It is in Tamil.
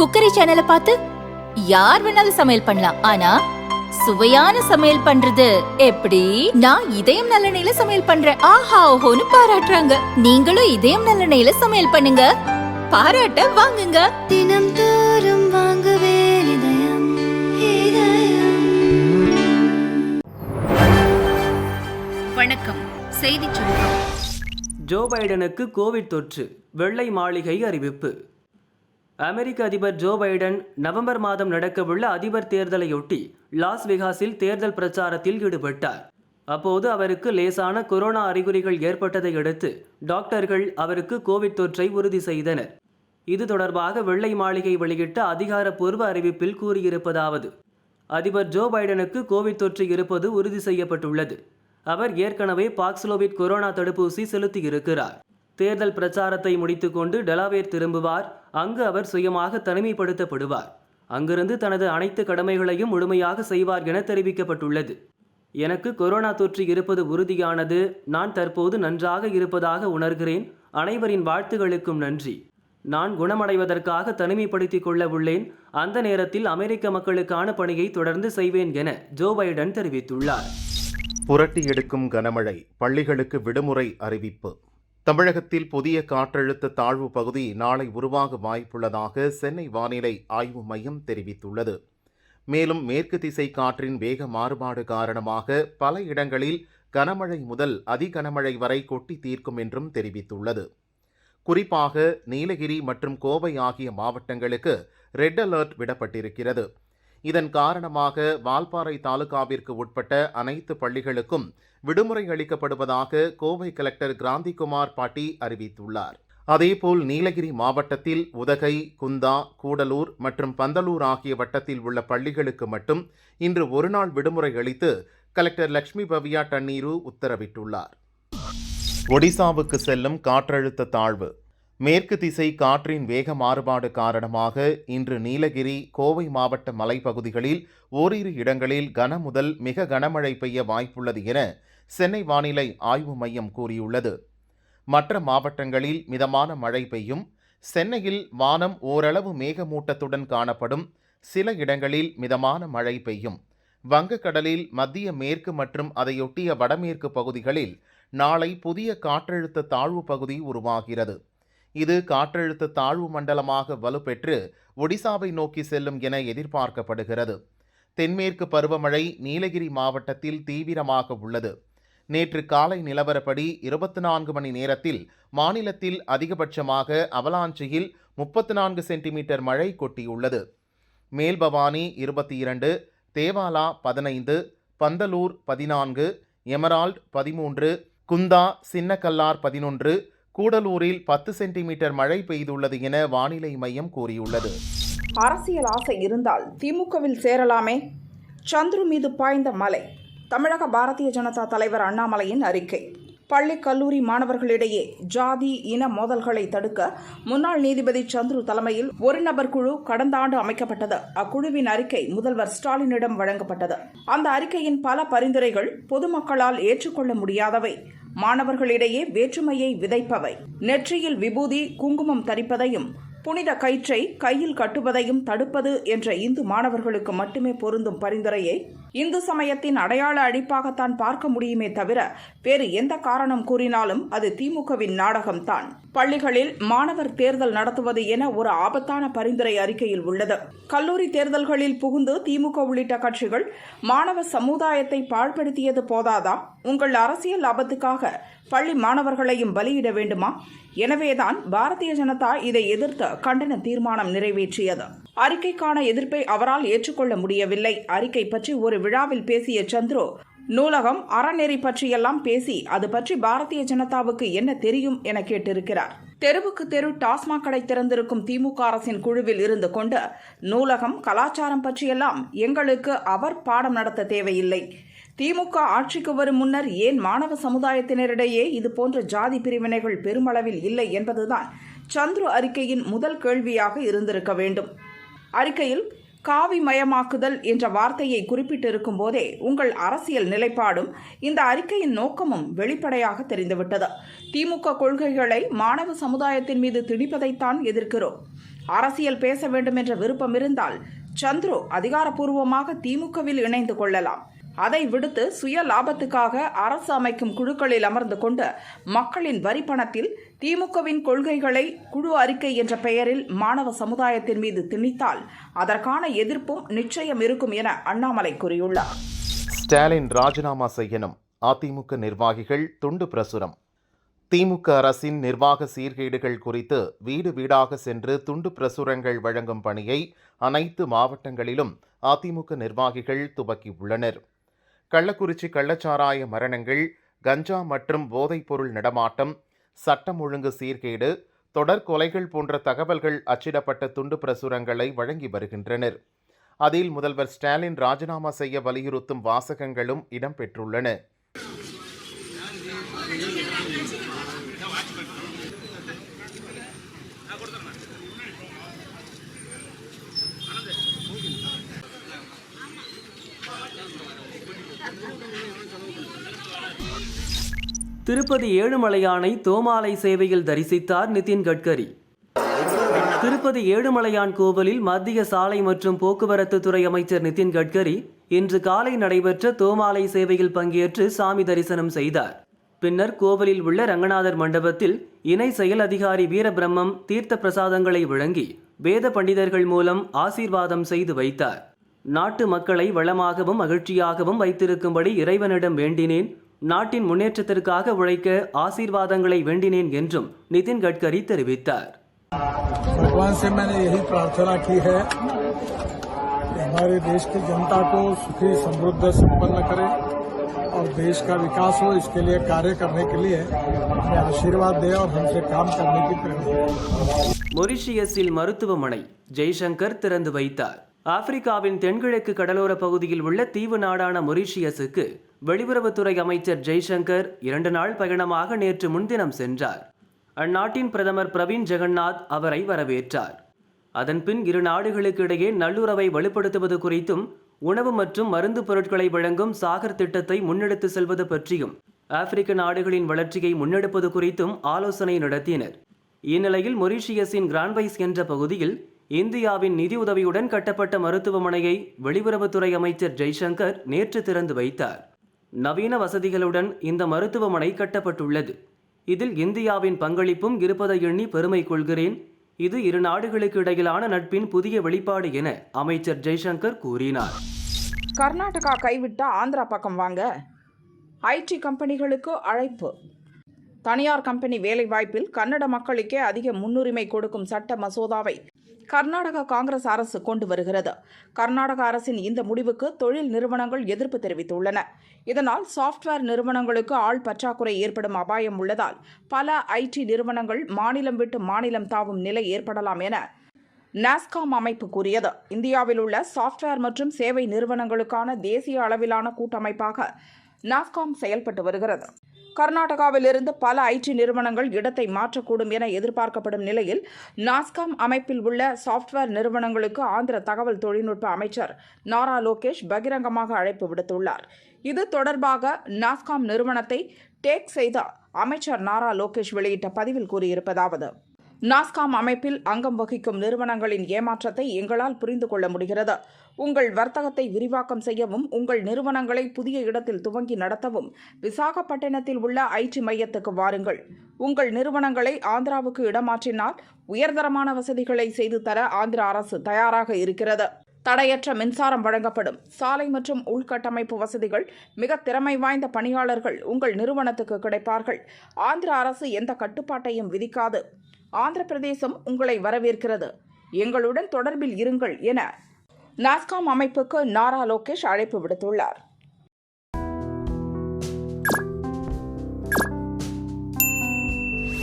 குக்கரி சேனலை பார்த்து யார் வேணாலும் சமையல் பண்ணலாம். ஆனா சுவையான சமையல் பண்றது எப்படி? நான் இதயம் நல்லெண்ணெயில சமையல் பண்றேன். ஆஹா ஓஹோன்னு பாராட்டுறாங்க. நீங்களும் இதயம் நல்லெண்ணெயில சமையல் பண்ணுங்க. பாராட்ட வாங்குங்க. தினம் தோறும் வாங்குவே இதயம் இதயம். வணக்கம். செய்திச் சுருக்கம் ஜோ பைடனுக்கு கோவிட் தொற்று வெள்ளை மாளிகை அறிவிப்பு. அமெரிக்க அதிபர் ஜோ பைடன் நவம்பர் மாதம் நடக்கவுள்ள அதிபர் தேர்தலையொட்டி லாஸ் வெகாஸில் தேர்தல் பிரச்சாரத்தில் ஈடுபட்டார். அப்போது அவருக்கு லேசான கொரோனா அறிகுறிகள் ஏற்பட்டதை அடுத்து டாக்டர்கள் அவருக்கு கோவிட் தொற்றை உறுதி செய்தனர். இது தொடர்பாக வெள்ளை மாளிகை வெளியிட்ட அதிகாரப்பூர்வ அறிவிப்பில் கூறியிருப்பதாவது அதிபர் ஜோ பைடனுக்கு கோவிட் தொற்று இருப்பது உறுதி செய்யப்பட்டுள்ளது. அவர் ஏற்கனவே பாக்ஸ்லோவிட் கொரோனா தடுப்பூசி செலுத்தியிருக்கிறார். தேர்தல் பிரச்சாரத்தை முடித்துக்கொண்டு டெலாவேர் திரும்புவார். அங்கு அவர் சுயமாக தனிமைப்படுத்தப்படுவார். அங்கிருந்து தனது அனைத்து கடமைகளையும் முழுமையாக செய்வார் என தெரிவிக்கப்பட்டுள்ளது. எனக்கு கொரோனா தொற்று இருப்பது உறுதியானது. நான் தற்போது நன்றாக இருப்பதாக உணர்கிறேன். அனைவரின் வாழ்த்துகளுக்கும் நன்றி. நான் குணமடைவதற்காக தனிமைப்படுத்திக் கொள்ள உள்ளேன். அந்த நேரத்தில் அமெரிக்க மக்களுக்கான பணியை தொடர்ந்து செய்வேன் என ஜோ பைடன் தெரிவித்துள்ளார். புரட்டி எடுக்கும் கனமழை பள்ளிகளுக்கு விடுமுறை அறிவிப்பு. தமிழகத்தில் புதிய காற்றழுத்த தாழ்வு பகுதி நாளை உருவாக வாய்ப்புள்ளதாக சென்னை வானிலை ஆய்வு மையம் தெரிவித்துள்ளது. மேலும் மேற்கு திசை காற்றின் வேக மாறுபாடு காரணமாக பல இடங்களில் கனமழை முதல் அதிகனமழை வரை கொட்டி தீர்க்கும் என்றும் தெரிவித்துள்ளது. குறிப்பாக நீலகிரி மற்றும் கோவை ஆகிய மாவட்டங்களுக்கு ரெட் அலர்ட் விடப்பட்டிருக்கிறது. இதன் காரணமாக வால்பாறை தாலுகாவிற்கு உட்பட்ட அனைத்து பள்ளிகளுக்கும் விடுமுறை அளிக்கப்படுவதாக கோவை கலெக்டர் கிராந்திகுமார் பாட்டி அறிவித்துள்ளார். அதேபோல் நீலகிரி மாவட்டத்தில் உதகை குந்தா கூடலூர் மற்றும் பந்தலூர் ஆகிய வட்டத்தில் உள்ள பள்ளிகளுக்கு மட்டும் இன்று ஒருநாள் விடுமுறை அளித்து கலெக்டர் லட்சுமி பவியா டன்னீரு உத்தரவிட்டுள்ளார். ஒடிசாவுக்கு செல்லும் காற்றழுத்த தாழ்வு மேற்கு திசை காற்றின் வேக மாறுபாடு காரணமாக இன்று நீலகிரி கோவை மாவட்ட மலைப்பகுதிகளில் ஓரிரு இடங்களில் கனமுதல் மிக கனமழை பெய்ய வாய்ப்புள்ளது என சென்னை வானிலை ஆய்வு மையம் கூறியுள்ளது. மற்ற மாவட்டங்களில் மிதமான மழை பெய்யும். சென்னையில் வானம் ஓரளவு மேகமூட்டத்துடன் காணப்படும். சில இடங்களில் மிதமான மழை பெய்யும். வங்கக்கடலில் மத்திய மேற்கு மற்றும் அதையொட்டிய வடமேற்கு பகுதிகளில் நாளை புதிய காற்றழுத்த தாழ்வு பகுதி உருவாகிறது. இது காற்றழுத்த தாழ்வு மண்டலமாக வலுப்பெற்று ஒடிசாவை நோக்கி செல்லும் என எதிர்பார்க்கப்படுகிறது. தென்மேற்கு பருவமழை நீலகிரி மாவட்டத்தில் தீவிரமாக உள்ளது. நேற்று காலை நிலவரப்படி இருபத்தி நான்கு மணி நேரத்தில் மாநிலத்தில் அதிகபட்சமாக அவலாஞ்சியில் முப்பத்து நான்கு சென்டிமீட்டர் மழை கொட்டியுள்ளது. மேல்பவானி இருபத்தி இரண்டு தேவாலா பதினைந்து பந்தலூர் பதினான்கு எமரால்ட் பதிமூன்று குந்தா சின்னக்கல்லார் பதினொன்று கூடலூரில் பத்து சென்டிமீட்டர் மழை பெய்துள்ளது என வானிலை மையம் கூறியுள்ளது. அரசியல் ஆசை இருந்தால் திமுகவில் சேரலாமே. சந்துரு மீது பாய்ந்த மலை. தமிழக பாரதிய ஜனதா தலைவர் அண்ணாமலையின் அறிக்கை. பள்ளி கல்லூரி மாணவர்களிடையே ஜாதி இன மோதல்களை தடுக்க முன்னாள் நீதிபதி சந்துரு தலைமையில் ஒரு நபர் குழு கடந்த ஆண்டு அமைக்கப்பட்டது. அக்குழுவின் அறிக்கை முதல்வர் ஸ்டாலினிடம் வழங்கப்பட்டது. அந்த அறிக்கையின் பல பரிந்துரைகள் பொதுமக்களால் ஏற்றுக்கொள்ள முடியாதவை. மாணவர்களிடையே வேற்றுமையை விதைப்பவை. நெற்றியில் விபூதி குங்குமம் தரிப்பதையும் புனித கயிற்றை கையில் கட்டுவதையும் தடுப்பது என்ற இந்து மாணவர்களுக்கு மட்டுமே பொருந்தும் பரிந்துரையை இந்து சமயத்தின் அடையாள அழிப்பாகத்தான் பார்க்க முடியுமே தவிர வேறு எந்த காரணம் கூறினாலும் அது திமுகவின் நாடகம்தான். பள்ளிகளில் மாணவர் தேர்தல் நடத்துவது என ஒரு ஆபத்தான பரிந்துரை அறிக்கையில் உள்ளது. கல்லூரி தேர்தல்களில் புகுந்து திமுக உள்ளிட்ட கட்சிகள் மாணவ சமுதாயத்தை பாழ்படுத்தியது போதாதா? உங்கள் அரசியல் லாபத்துக்காக பள்ளி மாணவர்களையும் பலியிட வேண்டுமா? எனவேதான் பாரதிய ஜனதா இதை எதிர்த்து கண்டன தீர்மானம் நிறைவேற்றியது. அறிக்கைக்கான எதிர்ப்பை அவரால் ஏற்றுக்கொள்ள முடியவில்லை. அறிக்கை பற்றி ஒரு விழாவில் பேசிய சந்துரு நூலகம் அறநெறி பற்றியெல்லாம் பேசி அது பற்றி பாரதிய ஜனதாவுக்கு என்ன தெரியும் என கேட்டிருக்கிறார். தெருவுக்கு தெரு டாஸ்மாக் கடை திறந்திருக்கும் திமுக அரசின் குழுவில் இருந்து கொண்டு நூலகம் கலாச்சாரம் பற்றியெல்லாம் எங்களுக்கு அவர் பாடம் நடத்த தேவையில்லை. திமுக ஆட்சிக்கு வரும் முன்னர் ஏன் மாணவ சமுதாயத்தினரிடையே இது போன்ற ஜாதி பிரிவினைகள் பெருமளவில் இல்லை என்பதுதான் சந்துரு அறிக்கையின் முதல் கேள்வியாக இருந்திருக்க வேண்டும். அறிக்கையில் காவி மயமாக்குதல் என்ற வார்த்தையை குறிப்பிட்டிருக்கும் போதே உங்கள் அரசியல் நிலைப்பாடும் இந்த அறிக்கையின் நோக்கமும் வெளிப்படையாக தெரிந்துவிட்டது. திமுக கொள்கைகளை மாணவ சமுதாயத்தின் மீது திணிப்பதைத்தான் எதிர்க்கிறோம். அரசியல் பேச வேண்டும் என்ற விருப்பம் இருந்தால் சந்துரு அதிகாரப்பூர்வமாக திமுகவில் இணைந்து கொள்ளலாம். அதை விடுத்து சுய லாபத்துக்காக அரசு அமைக்கும் குழுக்களில் அமர்ந்து கொண்டு மக்களின் வரி பணத்தில் திமுகவின் கொள்கைகளை குழு அறிக்கை என்ற பெயரில் மாணவ சமுதாயத்தின் மீது திணித்தால் அதற்கான எதிர்ப்பும் நிச்சயம் இருக்கும் என அண்ணாமலை கூறியுள்ளார். ஸ்டாலின் ராஜினாமா செய்யணும். அதிமுக நிர்வாகிகள் துண்டு பிரசுரம். திமுக அரசின் நிர்வாக சீர்கேடுகள் குறித்து வீடு வீடாக சென்று துண்டு பிரசுரங்கள் வழங்கும் பணியை அனைத்து மாவட்டங்களிலும் அதிமுக நிர்வாகிகள் துவக்கியுள்ளனர். கள்ளக்குறிச்சி கள்ளச்சாராய மரணங்கள் கஞ்சா மற்றும் போதைப்பொருள் நடமாட்டம் சட்டம் ஒழுங்கு சீர்கேடு தொடர் கொலைகள் போன்ற தகவல்கள் அச்சிடப்பட்ட துண்டு பிரசுரங்களை வழங்கி வருகின்றனர். அதில் முதல்வர் ஸ்டாலின் ராஜினாமா செய்ய வலியுறுத்தும் வாசகங்களும் இடம்பெற்றுள்ளன திருப்பதி ஏழுமலையானை தோமாலை சேவையில் தரிசித்தார் நிதின் கட்கரி. திருப்பதி ஏழுமலையான் கோவிலில் மத்திய சாலை மற்றும் போக்குவரத்து துறை அமைச்சர் நிதின் கட்கரி இன்று காலை நடைபெற்ற தோமாலை சேவையில் பங்கேற்று சாமி தரிசனம் செய்தார். பின்னர் கோவிலில் உள்ள ரங்கநாதர் மண்டபத்தில் இணை செயல் அதிகாரி வீரபிரம்மம் தீர்த்த பிரசாதங்களை வழங்கி வேத பண்டிதர்கள் மூலம் ஆசீர்வாதம் செய்து வைத்தார். நாட்டு மக்களை வளமாகவும் மகிழ்ச்சியாகவும் வைத்திருக்கும்படி இறைவனிடம் வேண்டினேன். நாட்டின் முன்னேற்றத்திற்காக உழைக்க ஆசீர்வாதங்களை வேண்டினேன் என்றும் நிதின் கட்கரி தெரிவித்தார் भगवान से मैंने यही प्रार्थना की है कि हमारे देश की जनता को सुखी समृद्ध संपन्न करे और देश का विकास हो इसके लिए कार्य करने के लिए हमें आशीर्वाद दे और हमसे काम करने की प्रेरणा दे மொரிஷியஸில் மருத்துவமனை ஜெய்சங்கர் திறந்து வைத்தார் ஆப்பிரிக்காவின் தென்கிழக்கு கடலோர பகுதியில் உள்ள தீவு நாடான மொரிஷியஸுக்கு வெளியுறவுத்துறை அமைச்சர் ஜெய்சங்கர் இரண்டு நாள் பயணமாக நேற்று முன்தினம் சென்றார். அந்நாட்டின் பிரதமர் பிரவீன் ஜெகநாத் அவரை வரவேற்றார். அதன்பின் இரு நாடுகளுக்கு இடையே நல்லுறவை வலுப்படுத்துவது குறித்தும் உணவு மற்றும் மருந்து பொருட்களை வழங்கும் சாகர் திட்டத்தை முன்னெடுத்து செல்வது பற்றியும் ஆப்பிரிக்க நாடுகளின் வளர்ச்சியை முன்னெடுப்பது குறித்தும் ஆலோசனை நடத்தினர். இந்நிலையில் மொரீஷியஸின் கிராண்ட்வைஸ் என்ற பகுதியில் இந்தியாவின் நிதியுதவியுடன் கட்டப்பட்ட மருத்துவமனையை வெளியுறவுத்துறை அமைச்சர் ஜெய்சங்கர் நேற்று திறந்து வைத்தார். நவீன வசதிகளுடன் இந்த மருத்துவமனை கட்டப்பட்டுள்ளது. இதில் இந்தியாவின் பங்களிப்பும் இருப்பதை எண்ணி பெருமை கொள்கிறேன். இது இரு நாடுகளுக்கு இடையிலான நட்பின் புதிய வெளிப்பாடு என அமைச்சர் ஜெய்சங்கர் கூறினார். கர்நாடகா கைவிட்ட ஆந்திரா பக்கம் வாங்க. ஐடி கம்பெனிகளுக்கு அழைப்பு. தனியார் கம்பெனி வேலைவாய்ப்பில் கன்னட மக்களுக்கே அதிக முன்னுரிமை கொடுக்கும் சட்ட மசோதாவை கர்நாடக காங்கிரஸ் அரசு கொண்டு வருகிறது. கர்நாடக அரசின் இந்த முடிவுக்கு தொழில் நிறுவனங்கள் எதிர்ப்பு தெரிவித்துள்ளன. இதனால் சாஃப்ட்வேர் நிறுவனங்களுக்கு ஆள் பற்றாக்குறை ஏற்படும் அபாயம் உள்ளதால் பல ஐடி நிறுவனங்கள் மாநிலம் விட்டு மாநிலம் தாவும் நிலை ஏற்படலாம் என நாஸ்காம் அமைப்பு கூறியது. இந்தியாவில் உள்ள சாஃப்ட்வேர் மற்றும் சேவை நிறுவனங்களுக்கான தேசிய அளவிலான கூட்டமைப்பாக நாஸ்காம் செயல்பட்டு வருகிறது. கர்நாடகாவில் இருந்து பல ஐடி நிறுவனங்கள் இடத்தை மாற்றக்கூடும் என எதிர்பார்க்கப்படும் நிலையில் நாஸ்காம் அமைப்பில் உள்ள சாஃப்ட்வேர் நிறுவனங்களுக்கு ஆந்திர தகவல் தொழில்நுட்ப அமைச்சர் நாரா லோகேஷ் பகிரங்கமாக அழைப்பு விடுத்துள்ளார். இது தொடர்பாக நாஸ்காம் நிறுவனத்தை டேக் செய்த அமைச்சர் நாரா லோகேஷ் வெளியிட்ட பதிவில் கூறியிருப்பதாவது நாஸ்காம் அமைப்பில் அங்கம் வகிக்கும் நிறுவனங்களின் ஏமாற்றத்தை எங்களால் புரிந்து கொள்ள முடிகிறது. உங்கள் வர்த்தகத்தை விரிவாக்கம் செய்யவும் உங்கள் நிறுவனங்களை புதிய இடத்தில் துவங்கி நடத்தவும் விசாகப்பட்டினத்தில் உள்ள ஐடி மையத்துக்கு வாருங்கள். உங்கள் நிறுவனங்களை ஆந்திராவுக்கு இடமாற்றினால் உயர்தரமான வசதிகளை செய்து தர ஆந்திர அரசு தயாராக இருக்கிறது. தடையற்ற மின்சாரம் வழங்கப்படும். சாலை மற்றும் உள்கட்டமைப்பு வசதிகள் மிக திறமை வாய்ந்த பணியாளர்கள் உங்கள் நிறுவனத்துக்கு கிடைப்பார்கள். ஆந்திர அரசு எந்த கட்டுப்பாட்டையும் விதிக்காது. ஆந்திர பிரதேசம் உங்களை வரவேற்கிறது. எங்களுடன் தொடர்பில் இருங்கள் என நாஸ்காம் அமைப்புக்கு நாரா லோகேஷ் அழைப்பு விடுத்துள்ளார்.